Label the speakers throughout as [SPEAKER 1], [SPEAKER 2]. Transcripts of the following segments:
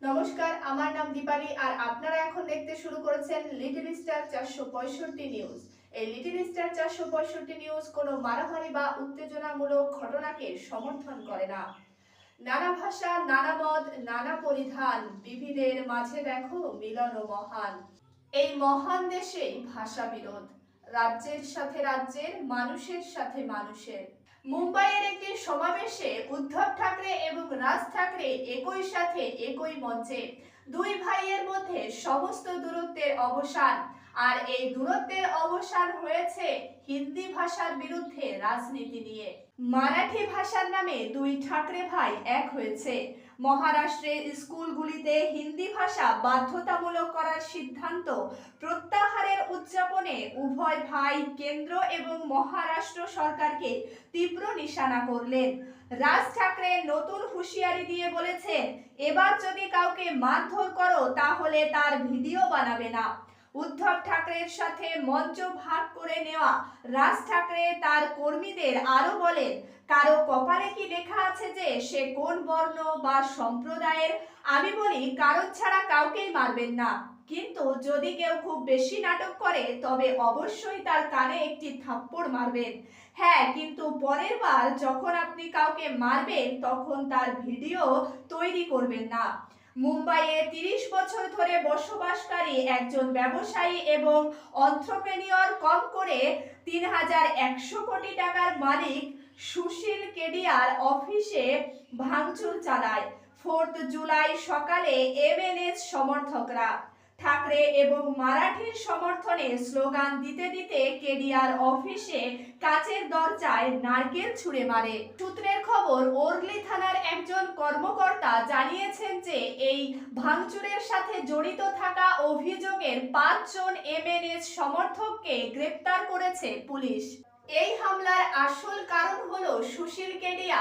[SPEAKER 1] নমস্কার, আমার নাম দীপালি আর আপনারা এখন দেখতে শুরু করেছেন লিটল স্টার চারশো পঁয়ষট্টি নিউজ এই লিটল স্টার চারশো পঁয়ষট্টি নিউজ কোনো মারামারি বা উত্তেজনামূলক ঘটনাকে সমর্থন করে না। নানা ভাষা, নানা মত, নানা পরিধান বিবিধের মাঝে দেখো মিলন ও মহান। এই মহান দেশে ভাষা বিরোধ। রাজ্যের সাথে রাজ্যের, মানুষের সাথে মানুষের। মুম্বাইয়ের একটি সমাবেশে উদ্ধব ঠাকরে এবং রাজ ঠাকরে একই সাথে একই মঞ্চে। দুই ভাইয়ের মধ্যে সমস্ত দূরত্বের অবসান। আর এই দূরত্বের অবসান হয়েছে হিন্দি ভাষার বিরুদ্ধে রাজনীতি নিয়ে। মারাঠি ভাষার নামে দুই ঠাকরে ভাই এক হয়েছে। মহারাষ্ট্রের স্কুলগুলিতে হিন্দি ভাষা বাধ্যতামূলক করার সিদ্ধান্ত প্রত্যাহারের উদযাপনে উভয় ভাই কেন্দ্র এবং মহারাষ্ট্র সরকারকে তীব্র নিশানা করলেন। রাজ ঠাকরে নতুন হুঁশিয়ারি দিয়ে বলেছেন, এবার যদি কাউকে মারধর করো, তাহলে তার ভিডিও বানাবে না। উদ্ধব ঠাকরের সাথে মঞ্চ ভাগ করে নেওয়া। রাজ ঠাকরে তার কর্মীদের আরও বলেন, কারও কপালে কি লেখা আছে যে সে কোন বর্ণ বা সম্প্রদায়ের? আমি বলি কারোর ছাড়া কাউকেই মারবেন না। কিন্তু যদি কেউ খুব বেশি নাটক করে, তবে অবশ্যই তার কানে একটি থাপ্পড় মারবেন। হ্যাঁ কিন্তু পরের বার যখন আপনি কাউকে মারবেন, তখন তার ভিডিও তৈরি করবেন না। মুম্বাইয়ে তিরিশ বছর ধরে বসবাসকারী একজন ব্যবসায়ী এবং অন্ত্রপ্রেনিয়র কম করে তিন হাজার একশো কোটি টাকার মালিক সুশীল কেডিয়ার অফিসে ভাঙচুর চালায়। ফোর্থ জুলাই সকালে এমএনএস সমর্থকরা ঠাকরে এবং মারাঠির সমর্থনে স্লোগান দিতে দিতে কেডিআর অফিসে কাচের দরজায় নারকেল ছুঁড়ে মারে। সূত্রের খবর, ওরলি থানার একজন কর্মকর্তা জানিয়েছেন যে এই ভাঙচুরের সাথে জড়িত থাকা অভিযোগের পাঁচজন এমএনএস সমর্থককে গ্রেপ্তার করেছে পুলিশ। এই হামলার আসল কারণ হলো সুশীল কেডিয়া,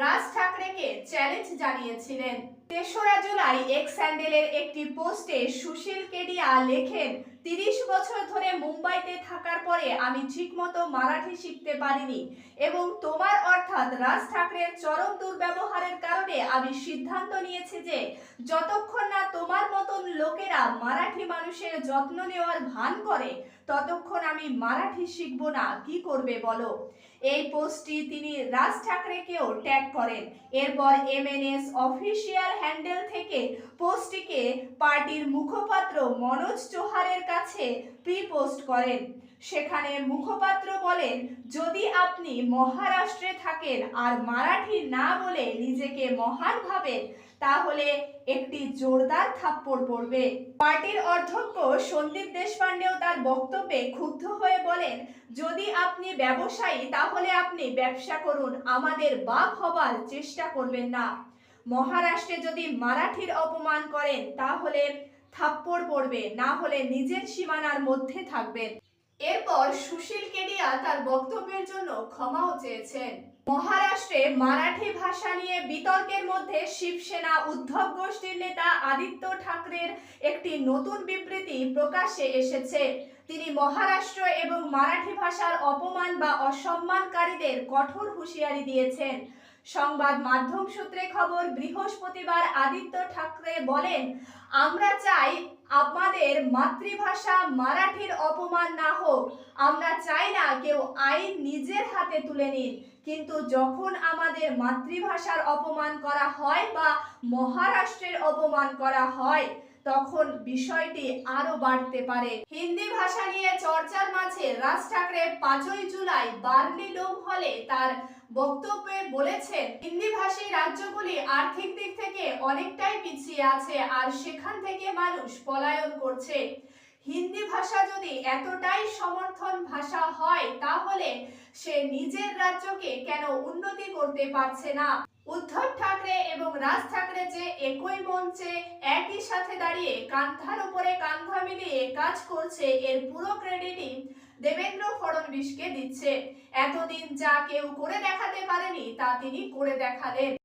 [SPEAKER 1] রাজ ঠাকরেকে চ্যালেঞ্জ জানিয়েছিলেন। তেসরা জুলাই এক্স স্যান্ডেলের একটি পোস্টে সুশীল কেডিয়া লেখেন তিরিশ বছর ধরে মুম্বাইতে থাকার পরে আমি ঠিকমতো মারাঠি শিখতে পারিনি এবং তোমার অর্থাৎ রাজ ঠাকরের চরম দুর্ব্যবহারের কারণে আমি সিদ্ধান্ত নিয়েছি যে যতক্ষণ না তোমার মতন লোকেরা মারাঠি মানুষের যত্ন নেওয়ার ভান করে, ততক্ষণ আমি মারাঠি শিখব না। কি করবে বলো? এই পোস্টটি তিনি রাজ ঠাকরেকেও ট্যাগ করেন। এরপর এমএনএস অফিসিয়াল হ্যান্ডেল থেকে পোস্টটিকে পার্টির মুখপাত্র মনোজ চোহারের কাছে প্রি পোস্ট করেন। সেখানে মুখপাত্র বলেন, যদি আপনি মহারাষ্ট্রে থাকেন আর মারাঠি না বলে নিজেকে মহান ভাবেন তাহলে একটি জোরদার থাপ্পড় পড়বে। পার্টির অধ্যক্ষ সন্দীপ দেশপান্ডেও তার বক্তব্যে ক্ষুব্ধ হয়ে বলেন, যদি আপনি ব্যবসায়ী, তাহলে আপনি ব্যবসা করুন। আমাদের বাপ হবার চেষ্টা করবেন না। মহারাষ্ট্রে যদি মারাঠির অপমান করেন, তাহলে থাপ্পড় পড়বে। না হলে নিজের সীমানার মধ্যে থাকবেন। এরপর সুশীল কেডিয়া তার বক্তব্যের জন্য ক্ষমাও চেয়েছেন। মহারাষ্ট্রে মারাঠি ভাষা নিয়ে বিতর্কের মধ্যে শিবসেনা উদ্ধব গোষ্ঠীর নেতা আদিত্য ঠাকরের একটি নতুন বিবৃতি প্রকাশ্যে এসেছে। তিনি মহারাষ্ট্র এবং মারাঠি ভাষার অপমান বা অসম্মানকারীদের কঠোর হুঁশিয়ারি দিয়েছেন। সংবাদ মাধ্যম সূত্রে খবর, বৃহস্পতিবার আদিত্য ঠাকরে বলেন, আমরা চাই আমাদের মাতৃভাষা মারাঠির অপমান না হোক, আমরা চাই না কেউ আইন নিজের হাতে তুলে নিন কিন্তু যখন আমাদের মাতৃভাষার অপমান করা হয় বা মহারাষ্ট্রের অপমান করা হয় তখন বিষয়টি আরও বাড়তে পারে। হিন্দি ভাষা নিয়ে চর্চার মাঝে রাজ ঠাকরে পাঁচই জুলাই বার্লি ডোম হলে তার বক্তব্যে বলেছেন, হিন্দি ভাষী রাজ্যগুলি আর্থিক দিক থেকে অনেকটাই পিছিয়ে আছে আর সেখান থেকে মানুষ পলায়ন করছে। হিন্দি ভাষা যদি এতটাই সমর্থন ভাষা হয়, তাহলে সে নিজের রাজ্যকে কেন উন্নতি করতে পারছে না? উদ্ধব ঠাকরে এবং রাজ ঠাকরে যে একই মঞ্চে একই সাথে দাঁড়িয়ে কান্ধার উপরে কান্ধা মিলিয়ে কাজ করছে, এর পুরো ক্রেডিটই দেবেন্দ্র ফড়নবিশকে দিচ্ছে। এতদিন যা কেউ করে দেখাতে পারেনি, তা তিনি করে দেখালেন।